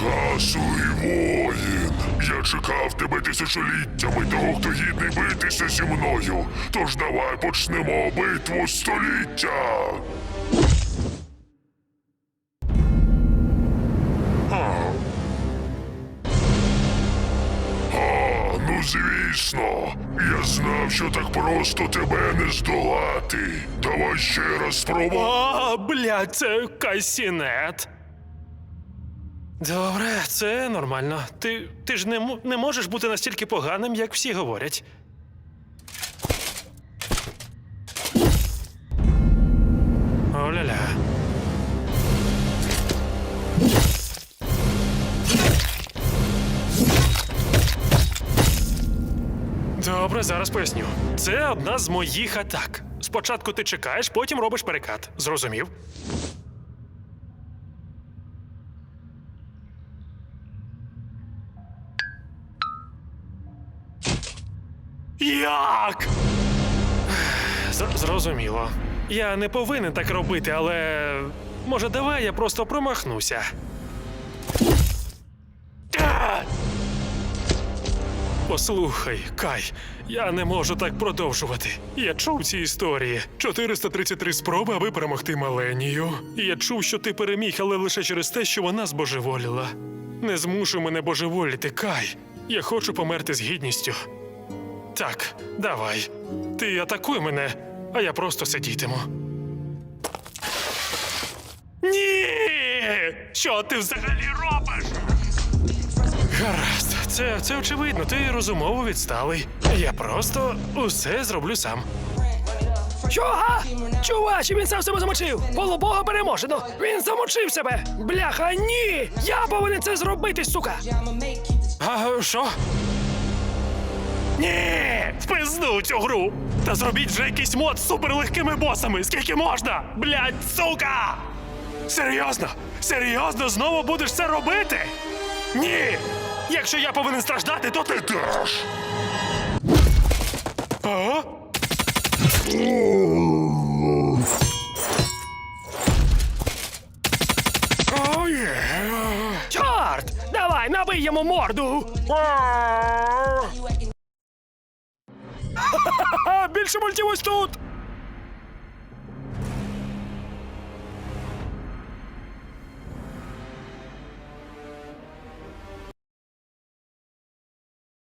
Згасуй, воїн. Я чекав тебе тисячоліттями, того, хто гідний битися зі мною. Тож давай почнемо битву століття. Ну звісно, я знав, що так просто тебе не здолати. Давай ще раз спробуй. О, блядь, це касінет. Добре, це нормально. Ти, ти ж не, не можеш бути настільки поганим, як всі говорять. Оля-ля. Добре, зараз поясню. Це одна з моїх атак. Спочатку ти чекаєш, потім робиш перекат. Зрозумів? Як? Зрозуміло. Я не повинен так робити, але. Може, давай я просто промахнуся. Послухай, Кай, я не можу так продовжувати. Я чув ці історії. 433 спроби, аби перемогти Маленію. І я чув, що ти переміг, але лише через те, що вона збожеволіла. Не змушуй мене божеволіти, Кай. Я хочу померти з гідністю. Так, давай. Ти атакуй мене, а я просто сидітиму. Ні! Що ти взагалі робиш? Гаразд, це, це очевидно, ти розумово відсталий. Я просто усе зроблю сам. Що? га? Чувачі, він сам себе замочив! Полубога переможено! Він замочив себе! Бляха, ні! Я повинен це зробити, сука! А що? Ні! Впизну цю гру! Та зробіть вже якийсь мод з суперлегкими босами! Скільки можна? Блядь, сука! Серйозно? Серйозно знову будеш це робити? Ні! Якщо я повинен страждати, то ти Теж. А? Чорт! Давай, набий йому морду! Більше мультів ось тут!